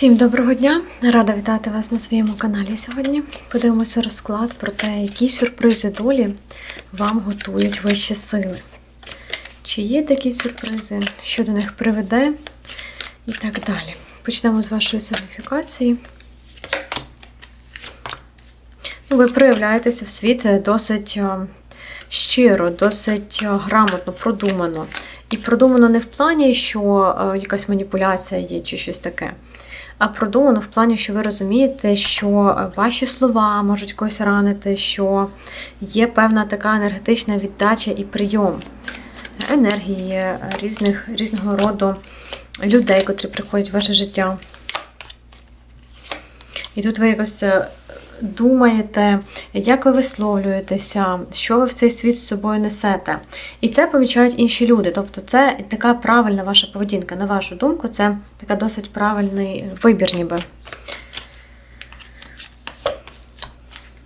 Всім доброго дня! Рада вітати вас на своєму каналі сьогодні. Подивимося розклад про те, які сюрпризи долі вам готують вищі сили. Чи є такі сюрпризи, що до них приведе, і так далі. Почнемо з вашої сигніфікації. Ну, Ви проявляєтеся в світ досить е, щиро, досить е, грамотно, продумано. І продумано не в плані, що е, якась маніпуляція є чи щось таке. А продумано в плані, що ви розумієте, що ваші слова можуть когось ранити, що є певна така енергетична віддача і прийом енергії різних, різного роду людей, котрі приходять в ваше життя. І тут ви якось е, думаєте, як ви висловлюєтеся, що ви в цей світ з собою несете. І це помічають інші люди. Тобто, це така правильна ваша поведінка. На вашу думку, це така досить правильний вибір, ніби.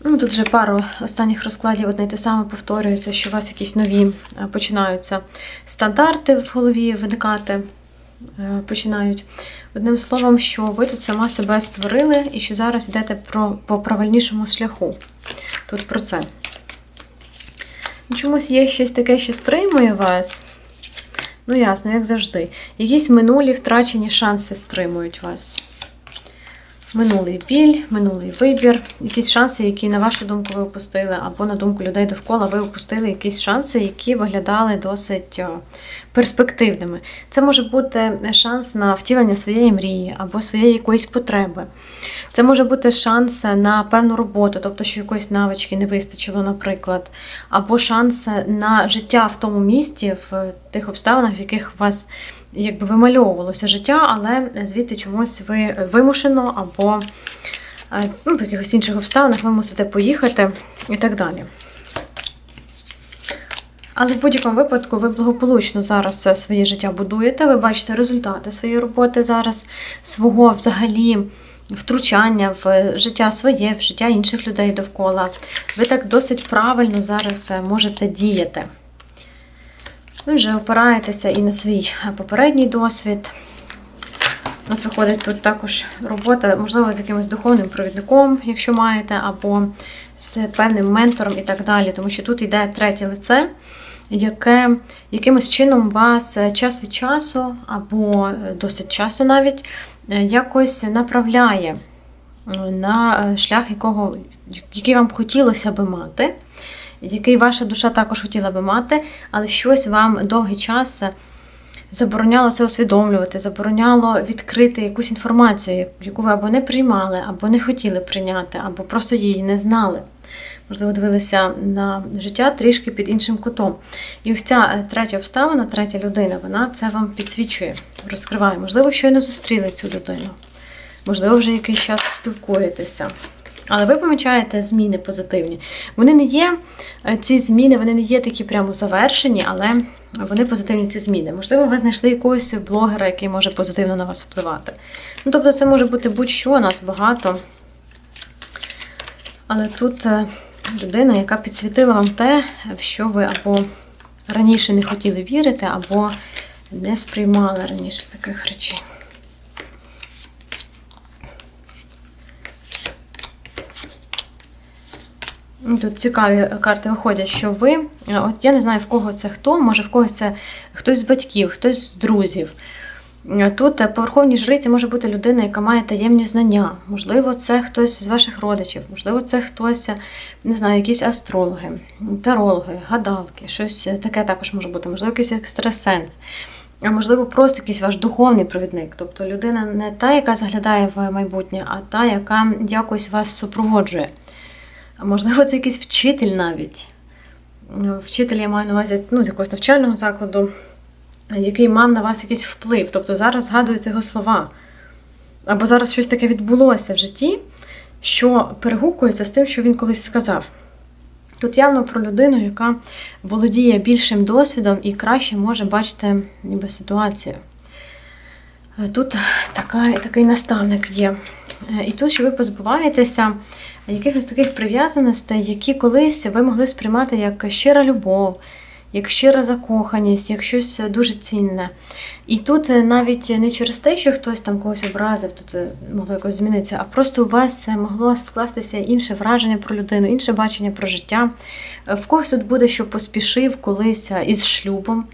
Ну, Тут вже пару останніх розкладів одне й те саме повторюється, що у вас якісь нові е, починаються стандарти в голові виникати. Е, Починають. Одним словом, що ви тут сама себе створили і що зараз йдете про, по правильнішому шляху. Тут про це. Чомусь є щось таке, що стримує вас. Ну, ясно, як завжди. Якісь минулі втрачені шанси стримують вас. Минулий біль, минулий вибір, якісь шанси, які, на вашу думку, ви опустили, або на думку людей довкола, ви опустили якісь шанси, які виглядали досить перспективними. Це може бути шанс на втілення своєї мрії або своєї якоїсь потреби. Це може бути шанс на певну роботу, тобто, що якоїсь навички не вистачило, наприклад, або шанс на життя в тому місті, в тих обставинах, в яких вас якби вимальовувалося життя, але звідти чомусь ви вимушено або е, ну, в якихось інших обставинах ви мусите поїхати і так далі. Але в будь-якому випадку ви благополучно зараз е, своє життя будуєте, ви бачите результати своєї роботи зараз, свого взагалі втручання в життя своє, в життя інших людей довкола. Ви так досить правильно зараз е, можете діяти. Ви вже опираєтеся і на свій попередній досвід. У нас виходить тут також робота, можливо, з якимось духовним провідником, якщо маєте, або з певним ментором і так далі. Тому що тут йде третє лице, яке якимось чином вас час від часу, або досить часто навіть якось направляє на шлях, якого, який вам хотілося би мати який ваша душа також хотіла би мати, але щось вам довгий час забороняло це усвідомлювати, забороняло відкрити якусь інформацію, яку ви або не приймали, або не хотіли прийняти, або просто її не знали. Можливо, дивилися на життя трішки під іншим кутом. І ось ця третя обставина, третя людина, вона це вам підсвічує, розкриває. Можливо, щойно зустріли цю людину. Можливо, вже якийсь час спілкуєтеся. Але ви помічаєте зміни позитивні. Вони не є, е, ці зміни, вони не є такі прямо завершені, але вони позитивні ці зміни. Можливо, ви знайшли якогось блогера, який може позитивно на вас впливати. Ну, тобто, це може бути будь-що, нас багато. Але тут е, людина, яка підсвітила вам те, в що ви або раніше не хотіли вірити, або не сприймали раніше таких речей. Тут цікаві карти виходять, що ви, е, от я не знаю, в кого це хто, може в когось це хтось з батьків, хтось з друзів. Е, Тут по верховній жриці може бути людина, яка має таємні знання. Можливо, це хтось з ваших родичів, можливо, це хтось, не знаю, якісь астрологи, тарологи, гадалки, щось таке також може бути, можливо, якийсь екстрасенс. А можливо, просто якийсь ваш духовний провідник. Тобто людина не та, яка заглядає в майбутнє, а та, яка якось вас супроводжує. Можливо, це якийсь вчитель навіть. Вчитель я маю на увазі ну, з якогось навчального закладу, який мав на вас якийсь вплив. Тобто зараз згадуються його слова. Або зараз щось таке відбулося в житті, що перегукується з тим, що він колись сказав. Тут явно про людину, яка володіє більшим досвідом і краще може бачити ніби ситуацію. Тут така, такий наставник є. І тут, що ви позбуваєтеся якихось таких прив'язаностей, які колись ви могли сприймати як щира любов, як щира закоханість, як щось дуже цінне. І тут е, навіть не через те, що хтось там когось образив, то це могло якось змінитися, а просто у вас е, могло скластися інше враження про людину, інше бачення про життя. Е, В когось тут буде, що поспішив колись е, із шлюбом,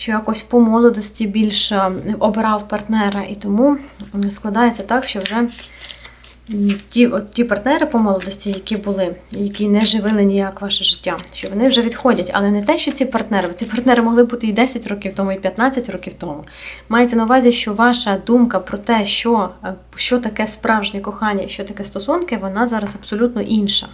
що якось по молодості більше обирав партнера, і тому складається так, що вже ті, от ті партнери по молодості, які були, які не живили ніяк ваше життя, що вони вже відходять. Але не те, що ці партнери, бо ці партнери могли бути і 10 років тому, і 15 років тому. Мається на увазі, що ваша думка про те, що, що таке справжнє кохання, що таке стосунки, вона зараз абсолютно інша.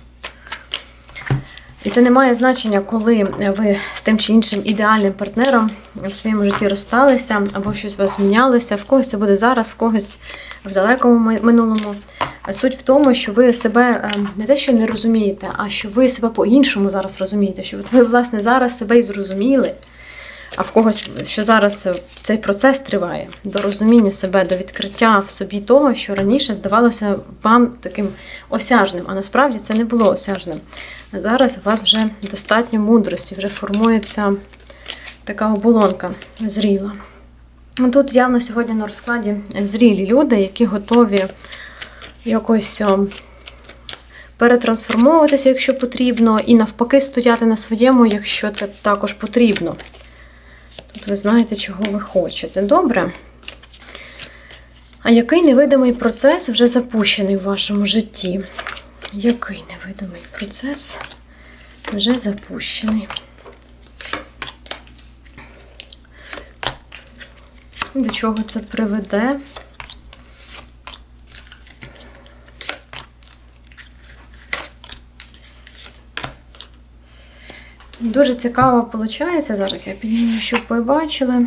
І це не має значення, коли ви з тим чи іншим ідеальним партнером в своєму житті розсталися, або щось у вас змінялося. В когось це буде зараз, в когось в далекому минулому. Суть в тому, що ви себе е, не те, що не розумієте, а що ви себе по-іншому зараз розумієте, що от ви, власне, зараз себе і зрозуміли. А в когось, що зараз е, цей процес триває до розуміння себе, до відкриття в собі того, що раніше здавалося вам таким осяжним, а насправді це не було осяжним. Зараз у вас вже достатньо мудрості, вже формується така оболонка зріла. Ну, Тут явно сьогодні на розкладі зрілі люди, які готові якось перетрансформовуватися, якщо потрібно, і навпаки стояти на своєму, якщо це також потрібно. Ви знаєте, чого ви хочете. Добре. А який невидимий процес вже запущений в вашому житті? Який невидимий процес вже запущений? До чого це приведе? Дуже цікаво виходить. Зараз я підніму, щоб ви бачили.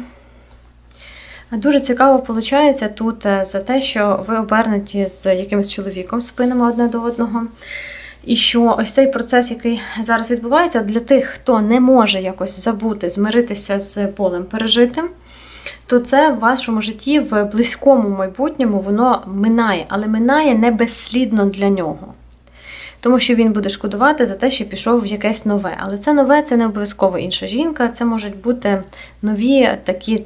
Дуже цікаво виходить тут е, за те, що ви обернуті з якимось чоловіком спинами одне до одного. І що ось цей процес, який зараз відбувається, для тих, хто не може якось забути, змиритися з болем пережитим, то це в вашому житті в близькому майбутньому воно минає, але минає не безслідно для нього. Тому що він буде шкодувати за те, що пішов в якесь нове. Але це нове це не обов'язково інша жінка, це можуть бути нові такі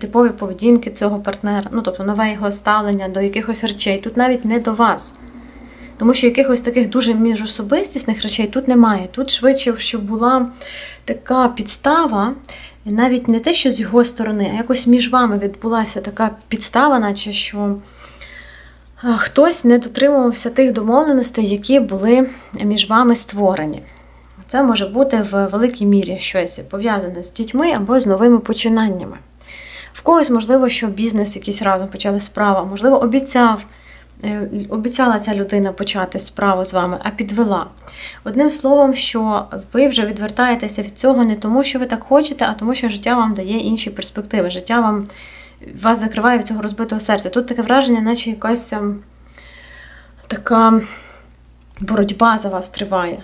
типові поведінки цього партнера, ну тобто нове його ставлення до якихось речей. Тут навіть не до вас. Тому що якихось таких дуже міжособистісних речей тут немає. Тут швидше, щоб була така підстава, навіть не те, що з його сторони, а якось між вами відбулася така підстава, наче що хтось не дотримувався тих домовленостей, які були між вами створені. Це може бути в великій мірі щось пов'язане з дітьми або з новими починаннями. В когось, можливо, що бізнес якийсь разом почали справа, можливо, обіцяв. е, Обіцяла ця людина почати справу з вами, а підвела. Одним словом, що ви вже відвертаєтеся від цього не тому, що ви так хочете, а тому, що життя вам дає інші перспективи. Життя вам вас закриває від цього розбитого серця. Тут таке враження, наче якась ем, така боротьба за вас триває.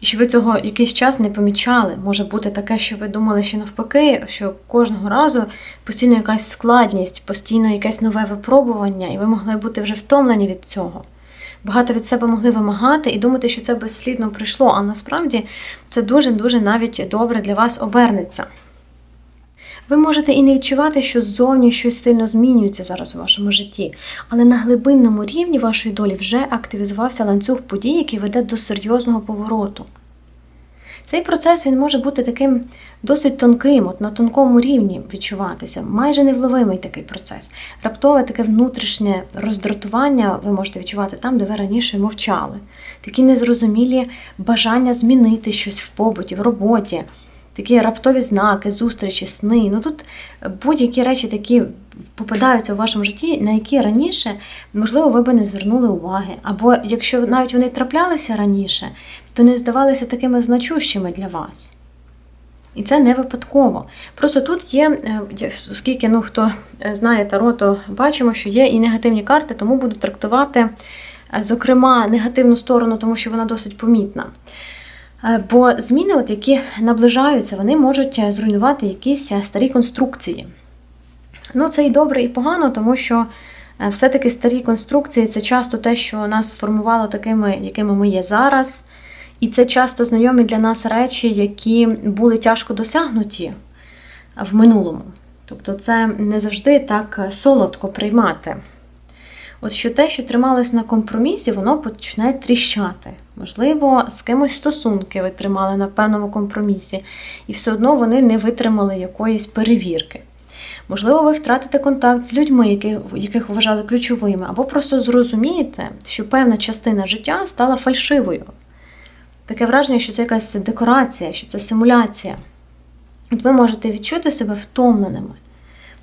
І що ви цього якийсь час не помічали. Може бути таке, що ви думали, що навпаки, що кожного разу постійно якась складність, постійно якесь нове випробування, і ви могли бути вже втомлені від цього. Багато від себе могли вимагати і думати, що це безслідно прийшло, а насправді це дуже-дуже навіть добре для вас обернеться. Ви можете і не відчувати, що ззовні щось сильно змінюється зараз у вашому житті, але на глибинному рівні вашої долі вже активізувався ланцюг подій, який веде до серйозного повороту. Цей процес він може бути таким досить тонким, от на тонкому рівні відчуватися, майже невловимий такий процес. Раптове таке внутрішнє роздратування ви можете відчувати там, де ви раніше мовчали. Такі незрозумілі бажання змінити щось в побуті, в роботі, такі раптові знаки, зустрічі, сни. Ну тут будь-які речі такі попадаються у вашому житті, на які раніше, можливо, ви би не звернули уваги. Або якщо навіть вони траплялися раніше, то не здавалися такими значущими для вас. І це не випадково. Просто тут є, е, оскільки ну, хто е, знає таро, то бачимо, що є і негативні карти, тому буду трактувати, е, зокрема, негативну сторону, тому що вона досить помітна. Е, Бо зміни, от, які наближаються, вони можуть е, зруйнувати якісь е, старі конструкції. Ну, це і добре, і погано, тому що все-таки старі конструкції це часто те, що нас сформувало такими, якими ми є зараз. І це часто знайомі для нас речі, які були тяжко досягнуті в минулому. Тобто, це не завжди так солодко приймати. От що те, що трималось на компромісі, воно почне тріщати. Можливо, з кимось стосунки ви тримали на певному компромісі, і все одно вони не витримали якоїсь перевірки. Можливо, ви втратите контакт з людьми, які, яких вважали ключовими, або просто зрозумієте, що певна частина життя стала фальшивою. Таке враження, що це якась декорація, що це симуляція. От ви можете відчути себе втомленими,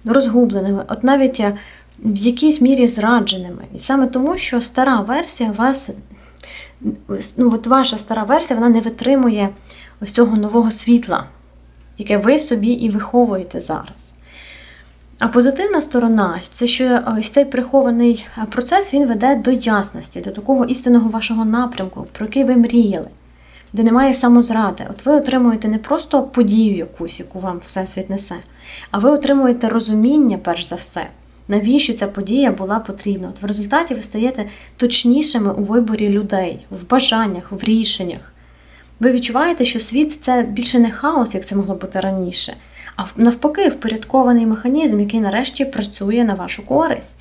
розгубленими, от навіть е, в якійсь мірі зрадженими. І саме тому, що стара версія вас, ну от ваша стара версія, вона не витримує ось цього нового світла, яке ви в собі і виховуєте зараз. А позитивна сторона це що ось цей прихований процес він веде до ясності, до такого істинного вашого напрямку, про який ви мріяли, де немає самозради. От ви отримуєте не просто подію якусь, яку вам Всесвіт несе, а ви отримуєте розуміння, перш за все, навіщо ця подія була потрібна. От в результаті ви стаєте точнішими у виборі людей, в бажаннях, в рішеннях. Ви відчуваєте, що світ це більше не хаос, як це могло бути раніше а навпаки, впорядкований механізм, який нарешті працює на вашу користь.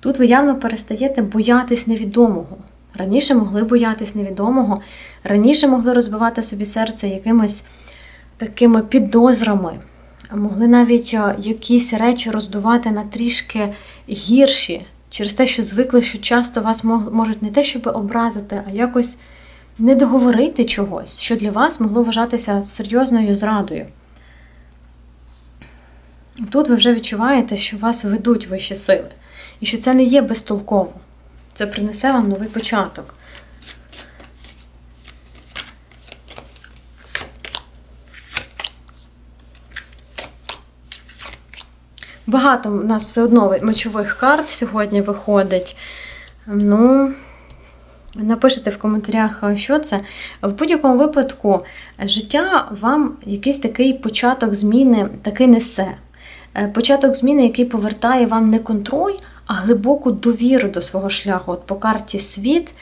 Тут ви явно перестаєте боятись невідомого. Раніше могли боятись невідомого, раніше могли розбивати собі серце якимись такими підозрами, могли навіть якісь речі роздувати на трішки гірші, через те, що звикли, що часто вас можуть не те, щоб образити, а якось не договорити чогось, що для вас могло вважатися серйозною зрадою. Тут ви вже відчуваєте, що вас ведуть вищі сили. І що це не є безтолково. Це принесе вам новий початок. Багато у нас все одно мечових карт сьогодні виходить. Ну, напишите в коментарях, що це. В будь-якому випадку, життя вам якийсь такий початок зміни таки несе. Е, початок зміни, який повертає вам не контроль, а глибоку довіру до свого шляху. От по карті світ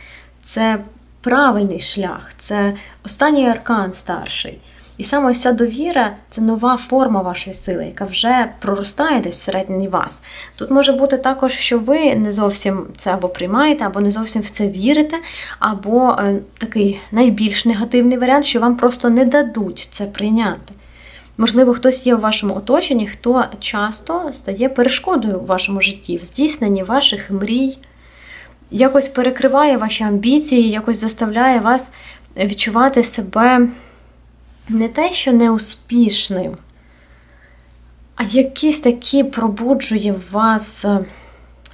це правильний шлях, це останній аркан старший. І саме ось ця довіра це нова форма вашої сили, яка вже проростає десь всередині вас. Тут може бути також, що ви не зовсім це або приймаєте, або не зовсім в це вірите, або е, такий найбільш негативний варіант, що вам просто не дадуть це прийняти. Можливо, хтось є в вашому оточенні, хто часто стає перешкодою в вашому житті, в здійсненні ваших мрій, якось перекриває ваші амбіції, якось заставляє вас відчувати себе не те, що неуспішним, а якісь такі пробуджує в вас е,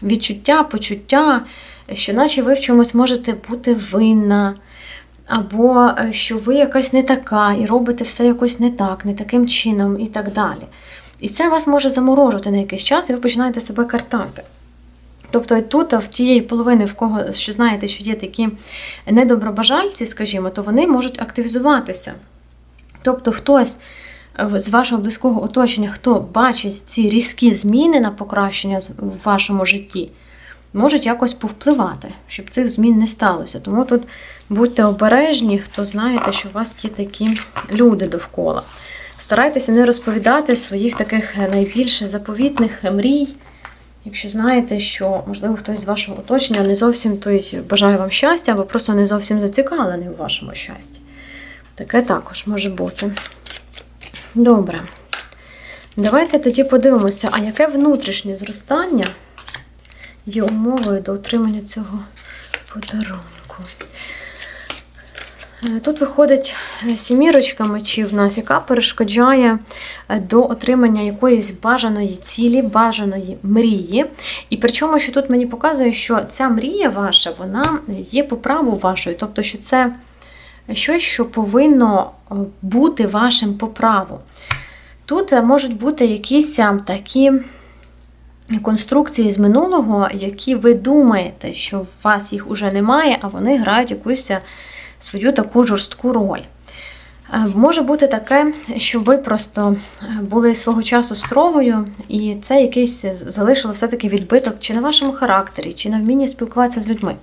відчуття, почуття, що наче ви в чомусь можете бути винна або е, що ви якась не така, і робите все якось не так, не таким чином і так далі. І це вас може заморожувати на якийсь час, і ви починаєте себе картати. Тобто тут, в тієї половини, в кого що знаєте, що є такі недобробажальці, скажімо, то вони можуть активізуватися. Тобто хтось е, з вашого близького оточення, хто бачить ці різкі зміни на покращення в вашому житті, можуть якось повпливати, щоб цих змін не сталося. Тому тут будьте обережні, хто знаєте, що у вас є такі люди довкола. Старайтеся не розповідати своїх таких найбільш заповітних мрій. Якщо знаєте, що, можливо, хтось з вашого оточення не зовсім той бажає вам щастя, або просто не зовсім зацікавлений у вашому щасті. Таке також може бути. Добре. Давайте тоді подивимося, а яке внутрішнє зростання є умовою до отримання цього подарунку. Е, тут виходить е, сімірочка мечів в нас, яка перешкоджає е, до отримання якоїсь бажаної цілі, бажаної мрії. І причому, що тут мені показує, що ця мрія ваша, вона є по праву вашою. Тобто, що це щось, що повинно бути вашим по праву. Тут можуть бути якісь такі конструкції з минулого, які ви думаєте, що у вас їх уже немає, а вони грають якусь свою таку жорстку роль. Е, може бути таке, що ви просто е, були свого часу строгою, і це якийсь залишило все-таки відбиток чи на вашому характері, чи на вмінні спілкуватися з людьми.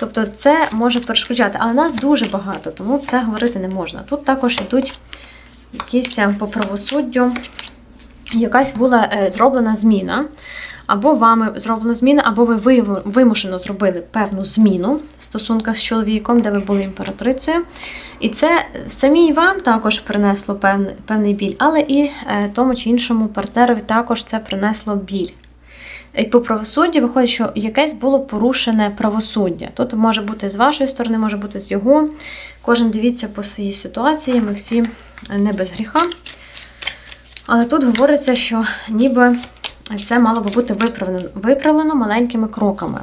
Тобто це може перешкоджати, але нас дуже багато, тому це говорити не можна. Тут також йдуть якісь е, по правосуддю, якась була е, зроблена зміна. Або вами зроблена зміна, або ви вимушено зробили певну зміну в стосунках з чоловіком, де ви були імператрицею. І це самій вам також принесло певний, певний біль, але і е, тому чи іншому партнерові також це принесло біль. І по правосуддю виходить, що якесь було порушене правосуддя. Тут може бути з вашої сторони, може бути з його. Кожен дивіться по своїй ситуації, ми всі не без гріха. Але тут говориться, що ніби це мало би бути виправлено, виправлено маленькими кроками.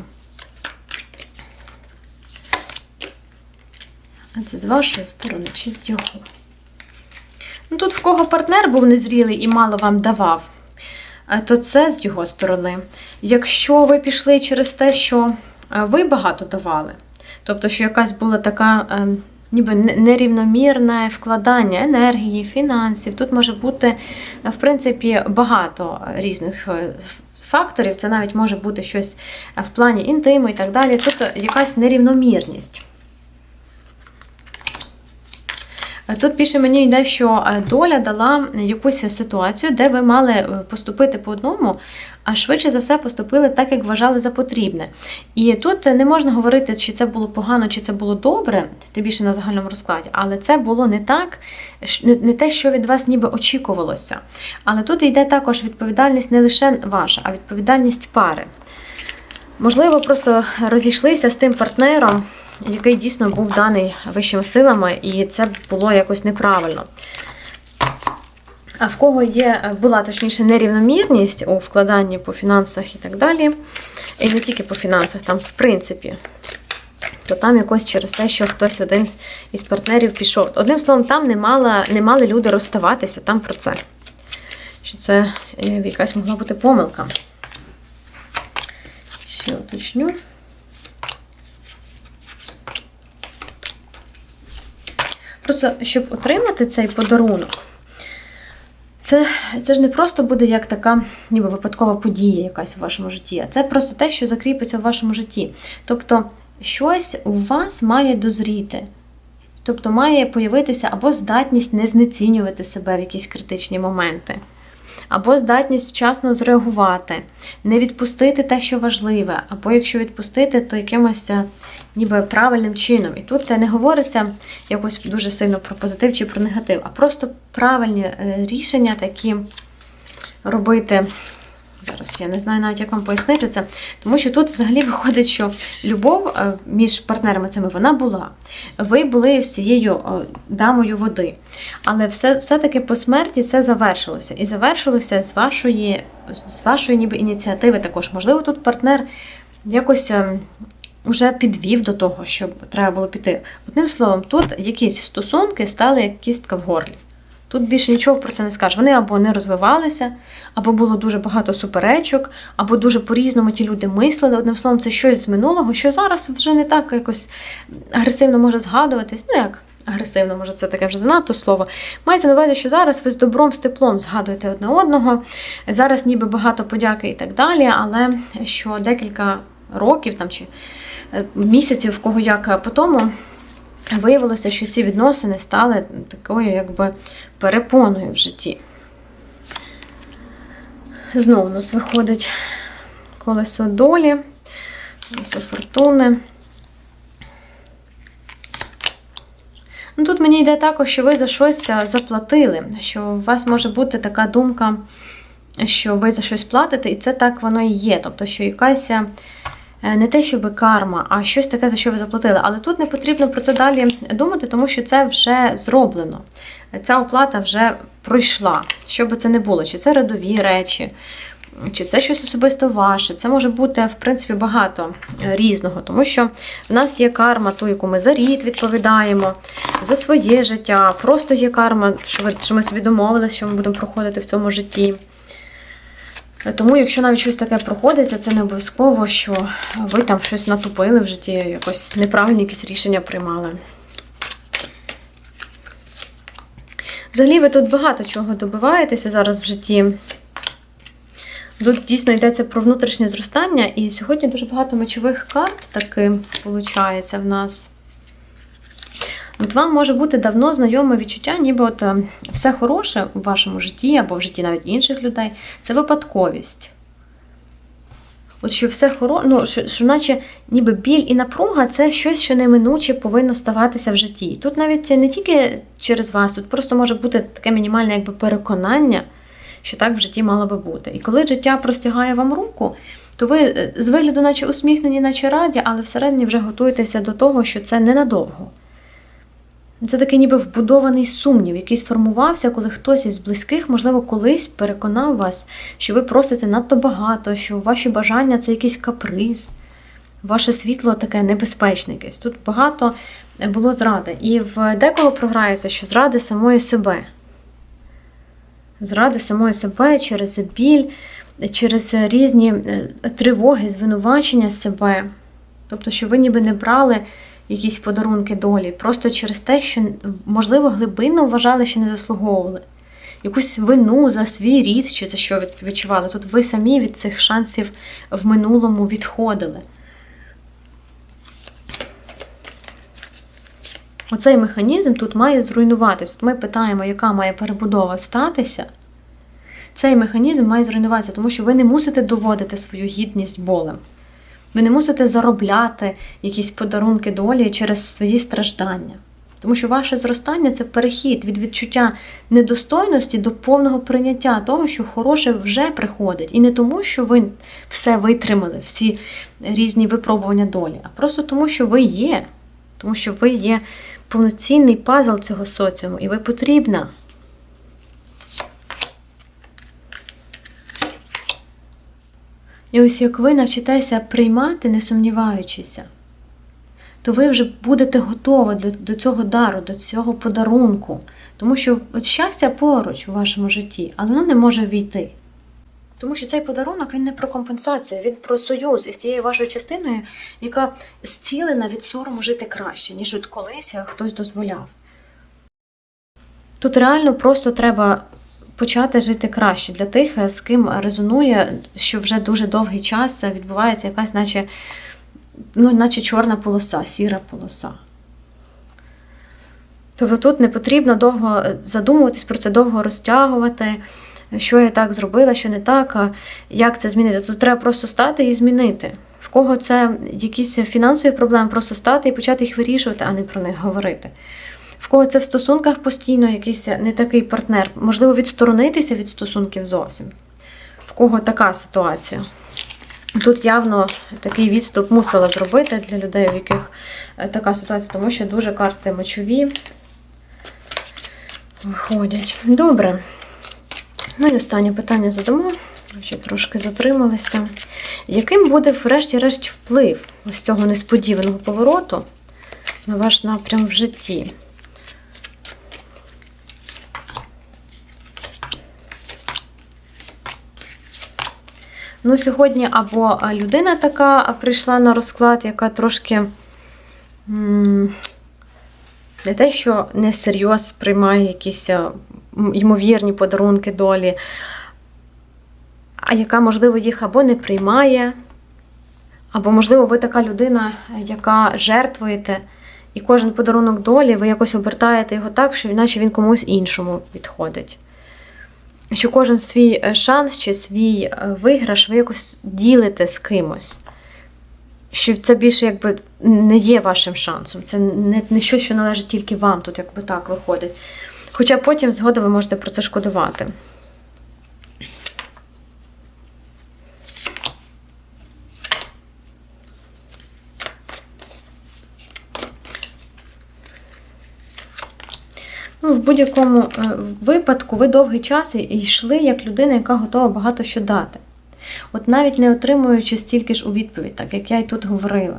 А це з вашої сторони чи з його? Ну, тут в кого партнер був незрілий і мало вам давав, то це з його сторони. Якщо ви пішли через те, що е, ви багато давали, тобто, що якась була така е, ніби нерівномірне вкладання енергії, фінансів, тут може бути, е, в принципі, багато різних е, факторів. Це навіть може бути щось е, в плані інтиму і так далі. Е, якась нерівномірність. Тут пише мені йде, що е, доля дала якусь ситуацію, де ви мали е, поступити по одному, а швидше за все поступили так, як вважали за потрібне. І тут не можна говорити, чи це було погано, чи це було добре, тим більше на загальному розкладі, але це було не так, не те, що від вас ніби очікувалося. Але тут йде також відповідальність не лише ваша, а відповідальність пари. Можливо, просто розійшлися з тим партнером, який дійсно був даний вищими силами, і це було якось неправильно. А в кого є, була точніше нерівномірність у вкладанні по фінансах і так далі, і не тільки по фінансах, там в принципі, то там якось через те, що хтось один із партнерів пішов. Одним словом, там не, мала, не мали люди розставатися, там про це. Що це е, якась могла бути помилка. Ще уточню. Просто щоб отримати цей подарунок, це, це ж не просто буде як така ніби випадкова подія якась у вашому житті, а це просто те, що закріпиться в вашому житті. Тобто, щось у вас має дозріти. Тобто має появитися або здатність не знецінювати себе в якісь критичні моменти, або здатність вчасно зреагувати, не відпустити те, що важливе, або якщо відпустити, то якимось е, ніби правильним чином. І тут це не говориться якось дуже сильно про позитив чи про негатив, а просто правильні е, рішення такі робити. Зараз я не знаю навіть, як вам пояснити це, тому що тут взагалі виходить, що любов е, між партнерами цими вона була. Ви були з цією е, дамою води. Але все, все-таки по смерті це завершилося. І завершилося з вашої, з вашої ніби ініціативи також. Можливо, тут партнер якось. е, Уже підвів до того, щоб треба було піти. Одним словом, тут якісь стосунки стали як кістка в горлі. Тут більше нічого про це не скажеш. Вони або не розвивалися, або було дуже багато суперечок, або дуже по-різному ті люди мислили. Одним словом, це щось з минулого, що зараз вже не так якось агресивно може згадуватись. Ну як агресивно, може, це таке вже занадто слово. Мається на увазі, що зараз ви з добром, з теплом згадуєте одне одного. Зараз ніби багато подяки і так далі, але що декілька років там чи е, місяців, в кого як по тому, виявилося, що ці відносини стали такою якби перепоною в житті. Знову у нас виходить колесо долі, колесо фортуни. Ну, Тут мені йде також, що ви за щось е, заплатили, що у вас може бути така думка, що ви за щось платите, і це так воно і є. Тобто, що якась е, не те, щоб карма, а щось таке, за що ви заплатили. Але тут не потрібно про це далі думати, тому що це вже зроблено. Ця оплата вже пройшла. Що би це не було, чи це родові речі, чи це щось особисто ваше. Це може бути, в принципі, багато е, різного, тому що в нас є карма, ту, яку ми за рід відповідаємо, за своє життя. Просто є карма, що ми собі домовилися, що ми будемо проходити в цьому житті. Тому, якщо навіть щось таке проходиться, це не обов'язково, що ви там щось натупили в житті, якось неправильні якісь рішення приймали. Взагалі, ви тут багато чого добиваєтеся зараз в житті. Тут дійсно йдеться про внутрішнє зростання, і сьогодні дуже багато мечових карт таки виходить в нас. От вам може бути давно знайоме відчуття, ніби от е, все хороше у вашому житті або в житті навіть інших людей це випадковість. От що все хороше, ну, що, що наче ніби біль і напруга це щось, що неминуче повинно ставатися в житті. Тут навіть не тільки через вас, тут просто може бути таке мінімальне якби, переконання, що так в житті мало би бути. І коли життя простягає вам руку, то ви е, з вигляду, наче усміхнені, наче раді, але всередині вже готуєтеся до того, що це ненадовго. Це такий ніби вбудований сумнів, який сформувався, коли хтось із близьких, можливо, колись переконав вас, що ви просите надто багато, що ваші бажання це якийсь каприз, ваше світло таке небезпечне якесь. Тут багато було зради. І в декого програється, що зради самої себе. Зради самої себе через біль, через різні е, тривоги, звинувачення себе. Тобто, що ви ніби не брали якісь подарунки долі, просто через те, що, можливо, глибинно вважали, що не заслуговували. Якусь вину за свій рід чи за що від- відчували. Тут ви самі від цих шансів в минулому відходили. Оцей механізм тут має зруйнуватися. От ми питаємо, яка має перебудова статися. Цей механізм має зруйнуватися, тому що ви не мусите доводити свою гідність болем. Ви не мусите заробляти якісь подарунки долі через свої страждання. Тому що ваше зростання це перехід від відчуття недостойності до повного прийняття того, що хороше вже приходить. І не тому, що ви все витримали, всі різні випробування долі, а просто тому, що ви є. Тому що ви є повноцінний пазл цього соціуму, і ви потрібна. І ось як ви навчитеся приймати, не сумніваючися, то ви вже будете готові до, до цього дару, до цього подарунку. Тому що от щастя поруч у вашому житті, але воно не може війти. Тому що цей подарунок він не про компенсацію, він про союз із тією вашою частиною, яка зцілена від сорому жити краще, ніж от колись хтось дозволяв. Тут реально просто треба почати жити краще для тих, з ким резонує, що вже дуже довгий час відбувається якась, наче, ну, наче чорна полоса, сіра полоса. Тобто тут не потрібно довго задумуватись про це, довго розтягувати, що я так зробила, що не так, як це змінити. Тут треба просто стати і змінити. В кого це якісь фінансові проблеми, просто стати і почати їх вирішувати, а не про них говорити. В кого це в стосунках постійно якийсь не такий партнер, можливо, відсторонитися від стосунків зовсім. В кого така ситуація. Тут явно такий відступ мусила зробити для людей, в яких е, така ситуація, тому що дуже карти мечові виходять. Добре. Ну і останнє питання задамо. Ще трошки затрималися. Яким буде, врешті-решт, вплив ось цього несподіваного повороту на ваш напрям в житті? Ну, сьогодні або людина така прийшла на розклад, яка трошки не те, що несерйоз приймає якісь ймовірні подарунки долі, а яка, можливо, їх або не приймає, або, можливо, ви така людина, яка жертвуєте, і кожен подарунок долі ви якось обертаєте його так, що наче він комусь іншому підходить що кожен свій е, шанс чи свій е, виграш ви якось ділите з кимось. Що це більше якби не є вашим шансом. Це не, не щось, що належить тільки вам, тут якби так виходить. Хоча потім згодом ви можете про це шкодувати. Будь-якому е, випадку ви довгий час і- йшли як людина, яка готова багато що дати. От навіть не отримуючи стільки ж у відповідь, так як я й тут говорила.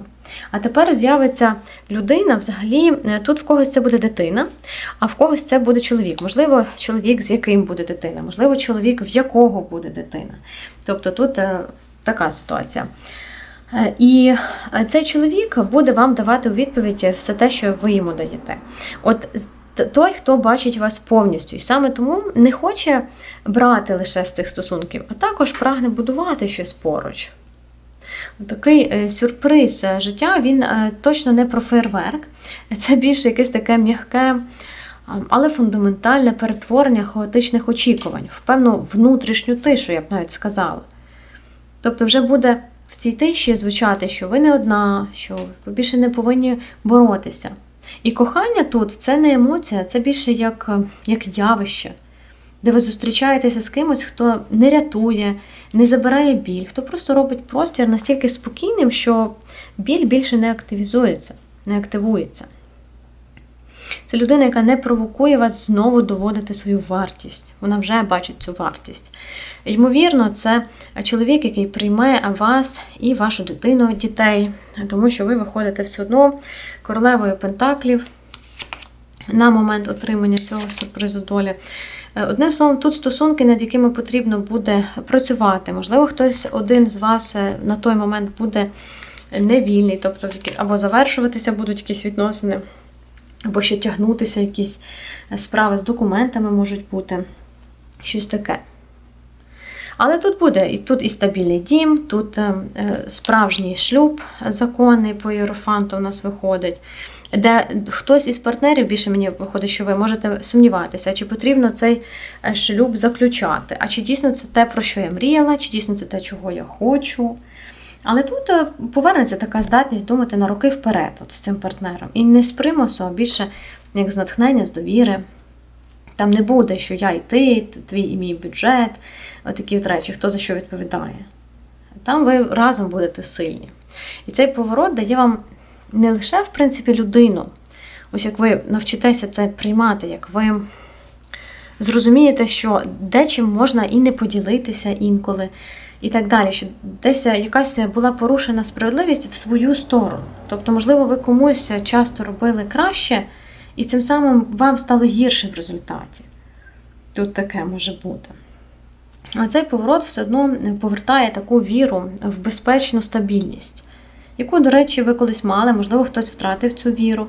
А тепер з'явиться людина, взагалі, е, тут в когось це буде дитина, а в когось це буде чоловік. Можливо, чоловік, з яким буде дитина, можливо, чоловік, в якого буде дитина. Тобто тут е, така ситуація. І цей чоловік буде вам давати у відповідь все те, що ви йому даєте. От той, хто бачить вас повністю. І саме тому не хоче брати лише з цих стосунків, а також прагне будувати щось поруч. Такий е, сюрприз е, життя, він е, точно не про фейерверк. Це більше якесь таке м'яке, але фундаментальне перетворення хаотичних очікувань в певну внутрішню тишу, я б навіть сказала. Тобто, вже буде в цій тиші звучати, що ви не одна, що ви більше не повинні боротися. І кохання тут це не емоція, це більше як, е, як явище, де ви зустрічаєтеся з кимось, хто не рятує, не забирає біль, хто просто робить простір настільки спокійним, що біль більше не активізується, не активується. Це людина, яка не провокує вас знову доводити свою вартість. Вона вже бачить цю вартість. Ймовірно, це чоловік, який прийме вас і вашу дитину, дітей, тому що ви виходите все одно королевою Пентаклів на момент отримання цього сюрпризу долі. Е, Одним словом, тут стосунки, над якими потрібно буде працювати. Можливо, хтось один з вас е, на той момент буде невільний, тобто або завершуватися будуть якісь відносини, або ще тягнутися якісь е, справи з документами можуть бути. Щось таке. Але тут буде і тут і стабільний дім, тут е, е, справжній шлюб законний по Єрофанту у нас виходить, де хтось із партнерів, більше мені виходить, що ви можете сумніватися, чи потрібно цей шлюб заключати, а чи дійсно це те, про що я мріяла, чи дійсно це те, чого я хочу. Але тут е, повернеться така здатність думати на роки вперед от з цим партнером. І не з примусу, а більше як з натхнення, з довіри. Там не буде, що я і ти, твій і мій бюджет, такі от речі, хто за що відповідає. Там ви разом будете сильні. І цей поворот дає вам не лише, в принципі, людину. Ось як ви навчитеся це приймати, як ви зрозумієте, що дечим можна і не поділитися інколи, і так далі. Що десь якась була порушена справедливість в свою сторону. Тобто, можливо, ви комусь часто робили краще, і цим самим вам стало гірше в результаті. Тут таке може бути. А цей поворот все одно повертає таку віру в безпечну стабільність, яку, до речі, ви колись мали, можливо, хтось втратив цю віру.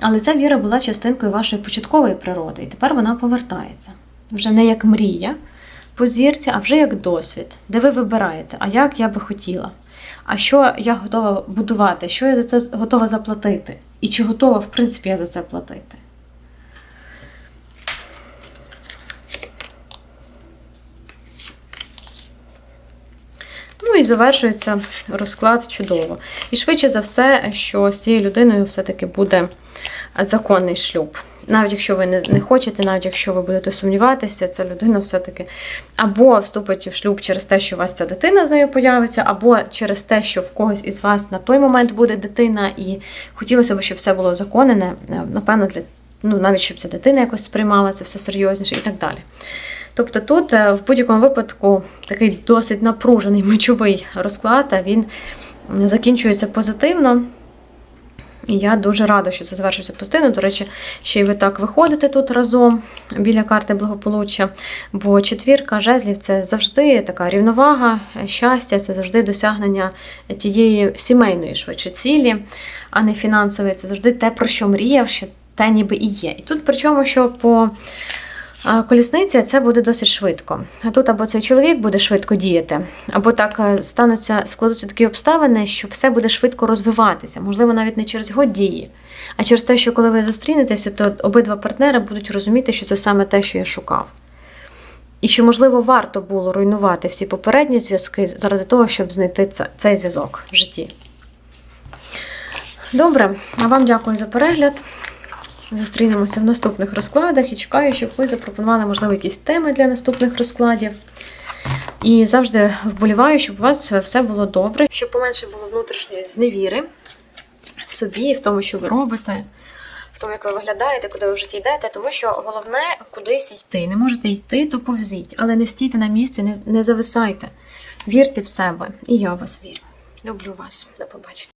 Але ця віра була частинкою вашої початкової природи, і тепер вона повертається. Вже не як мрія по зірці, а вже як досвід, де ви вибираєте, а як я би хотіла, а що я готова будувати, що я за це готова заплатити, і чи готова, в принципі, я за це платити. Ну і завершується розклад чудово. І швидше за все, що з цією людиною все-таки буде законний шлюб. Навіть якщо ви не, не хочете, навіть якщо ви будете сумніватися, ця людина все-таки або вступить в шлюб через те, що у вас ця дитина з нею появиться, або через те, що в когось із вас на той момент буде дитина, і хотілося б, щоб все було законене, напевно, для ну, навіть щоб ця дитина якось сприймала це все серйозніше і так далі. Тобто тут е, в будь-якому випадку такий досить напружений мечовий розклад, а він закінчується позитивно. І я дуже рада, що це завершиться постійно. До речі, ще й ви так виходите тут разом біля карти благополуччя. Бо четвірка жезлів це завжди така рівновага, щастя, це завжди досягнення тієї сімейної швидше цілі, а не фінансової. Це завжди те, про що мріяв, що те ніби і є. І тут причому, що по колісниця це буде досить швидко. А тут або цей чоловік буде швидко діяти, або так е, стануться, складуться такі обставини, що все буде швидко розвиватися. Можливо, навіть не через його дії, а через те, що коли ви зустрінетеся, то обидва партнери будуть розуміти, що це саме те, що я шукав. І що, можливо, варто було руйнувати всі попередні зв'язки заради того, щоб знайти цей зв'язок в житті. Добре, а вам дякую за перегляд. Зустрінемося в наступних розкладах і чекаю, щоб ви запропонували, можливо, якісь теми для наступних розкладів. І завжди вболіваю, щоб у вас все було добре, щоб поменше було внутрішньої зневіри в собі, в тому, що ви робите, в тому, як ви виглядаєте, куди ви в житті йдете. Тому що головне кудись йти. Не можете йти, то повзіть, але не стійте на місці, не, не зависайте. Вірте в себе. І я в вас вірю. Люблю вас. До побачення.